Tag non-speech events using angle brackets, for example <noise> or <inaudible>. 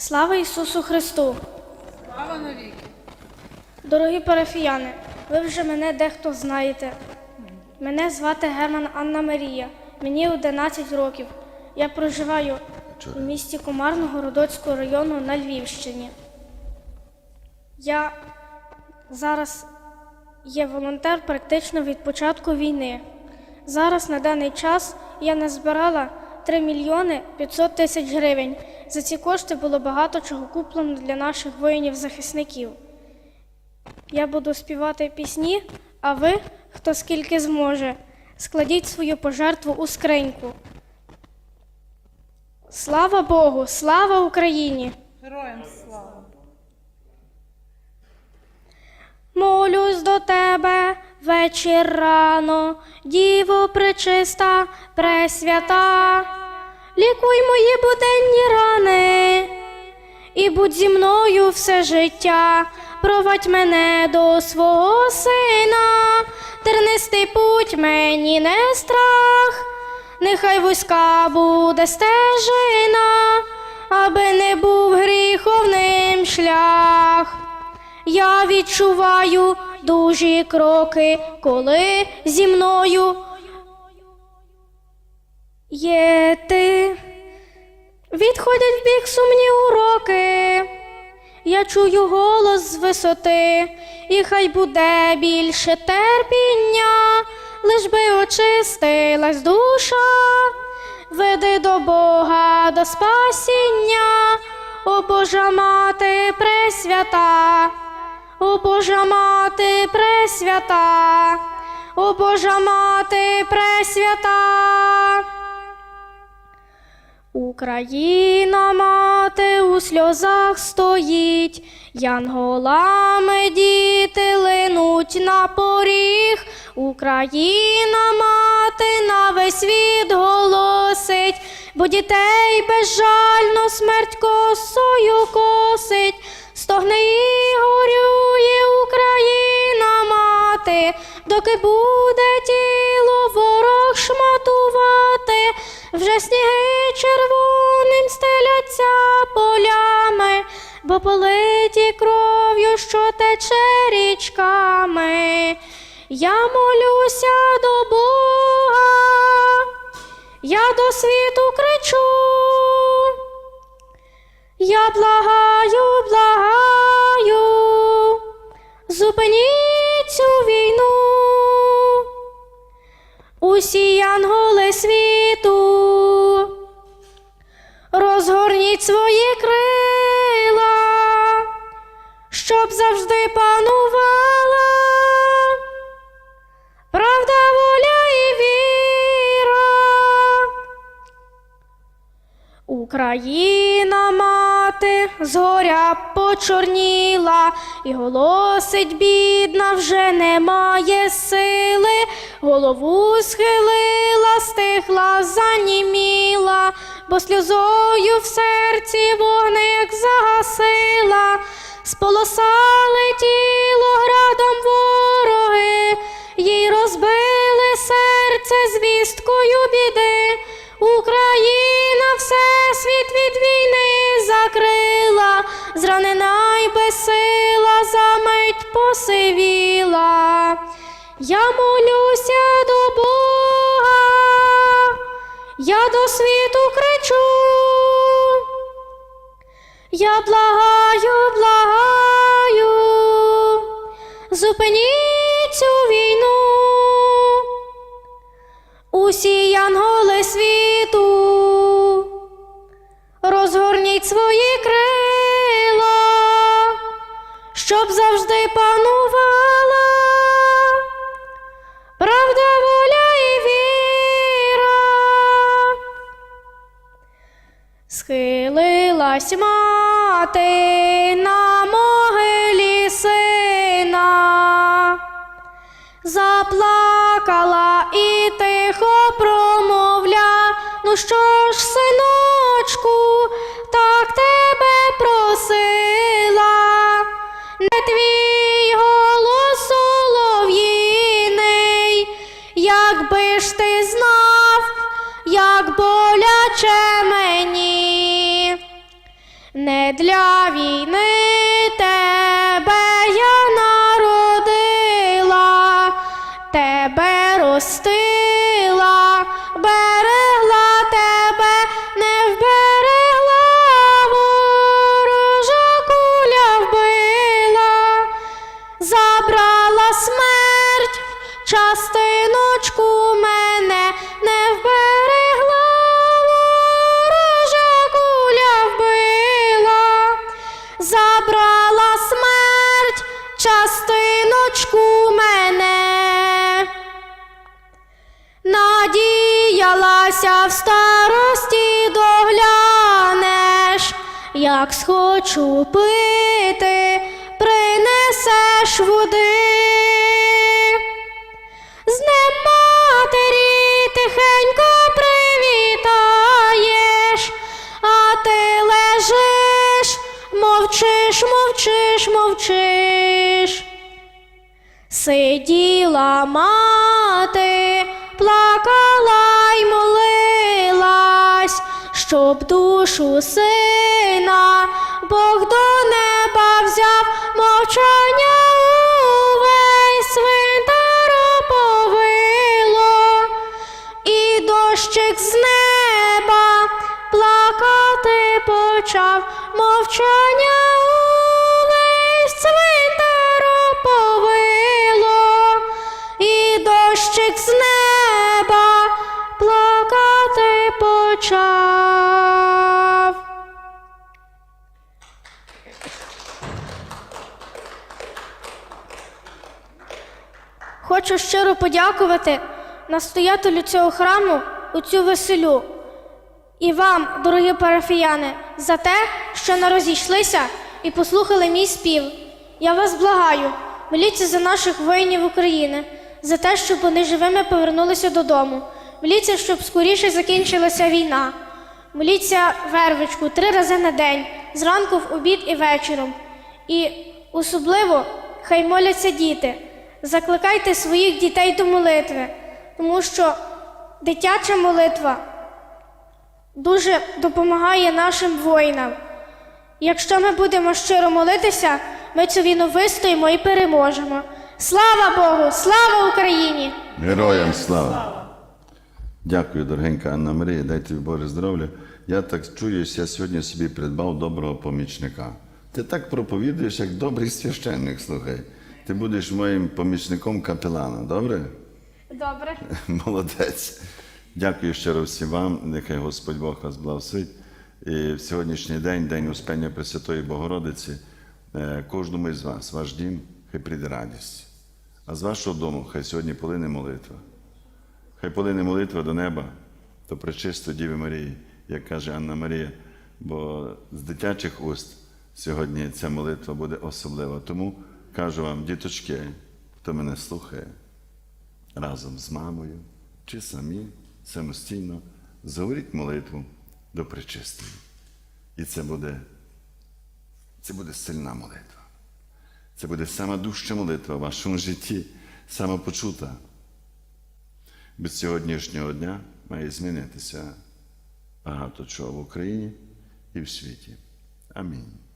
Слава Ісусу Христу! Слава навіки! Дорогі парафіяни, ви вже мене дехто знаєте. Мене звати Герман Анна Марія. Мені 11 років. Я проживаю у місті Комарно Городоцького району на Львівщині. Я зараз є волонтер практично від початку війни. Зараз на даний час я назбирала 3 мільйони 500 тисяч гривень. За ці кошти було багато чого куплено для наших воїнів-захисників. Я буду співати пісні, а ви, хто скільки зможе, складіть свою пожертву у скриньку. Слава Богу! Слава Україні! Героям слава! Молюсь до тебе вечір рано, діво пречиста, пресвята, лікуй мої буденні рани, і будь зі мною все життя, провадь мене до свого сина, тернистий путь мені не страх, нехай вузька буде стежина, аби не був гріховним шлях. Я відчуваю дужі кроки, коли зі мною є ти. Відходять в бік сумні уроки. Я чую голос з висоти, і хай буде більше терпіння, лиш би очистилась душа, веди до Бога, до спасіння, о Божа мати пресвята, о Божа мати пресвята, о Божа мати пресвята. Україна мати у сльозах стоїть, янголами діти линуть на поріг. Україна мати на весь світ голосить, бо дітей безжально смерть косою косить, стогне і горює Україна мати, доки буде тіло ворог шматувати, вже сніги червоним стеляться полями, бо политі кров'ю, що тече річками. Я молюся до Бога, я до світу кричу. Я благаю, благаю, зупиніть цю війну. Усі янголи світу, розгорніть свої крила, щоб завжди панувала правда, воля і віра. Україна мати згоря почорніла, і голосить бідна, вже немає сили, голову схилила, стихла, заніміла, бо сльозою в серці вогник загасила, сполосали тіло градом вороги, їй розбили серце звісткою зранена й безсила, за мить посивіла. Я молюся до Бога, я до світу кричу. Я благаю, благаю, зупиніть цю війну. Усі янголи світу, розгорніть свої крила, щоб завжди панувала правда, воля і віра. Схилилась мати на могилі сина, заплакала і тихо промовля. Ну що ж, синочку, боляче мені. Не для війни в старості доглянеш, як схочу пити, принесеш води. З тихенько привітаєш, а ти лежиш, мовчиш, мовчиш, мовчиш. Сиділа мати, плакала щоб душу сина Бог до неба взяв, мовчання увесь свинтар повило, і дощик з неба плакати почав, мовчання Хочу щиро подякувати настоятелю цього храму у цю веселю. І вам, дорогі парафіяни, за те, що не розійшлися і послухали мій спів. Я вас благаю, моліться за наших воїнів України, за те, щоб вони живими повернулися додому. Моліться, щоб скоріше закінчилася війна. Моліться вервичку три рази на день, зранку в обід і вечором. І особливо хай моляться діти. Закликайте своїх дітей до молитви, тому що дитяча молитва дуже допомагає нашим воїнам. Якщо ми будемо щиро молитися, ми цю війну вистоїмо і переможемо. Слава Богу! Слава Україні! Героям слава! Дякую, дорогенька Анна Марія, дайте Боже здоров'я. Я так чуюсь, я сьогодні собі придбав доброго помічника. Ти так проповідуєш, як добрий священник, слухай. Ти будеш моїм помічником капелана, добре? Добре. <laughs> Молодець. Дякую щиро всім вам. Нехай Господь Бог вас благословить. І в сьогоднішній день, день Успення Пресвятої Богородиці, е, кожному із вас, ваш дім, хай прийде радість. А з вашого дому хай сьогодні полине молитва. Хай полине молитва до неба, до пречисто Діви Марії, як каже Анна Марія, бо з дитячих уст сьогодні ця молитва буде особлива. Тому кажу вам, діточки, хто мене слухає, разом з мамою чи самі самостійно заговоріть молитву до пречистої. І це буде, це буде сильна молитва. Це буде сама дужча молитва в вашому житті, сама почута. Без сьогоднішнього дня має змінитися багато чого в Україні і в світі. Амінь.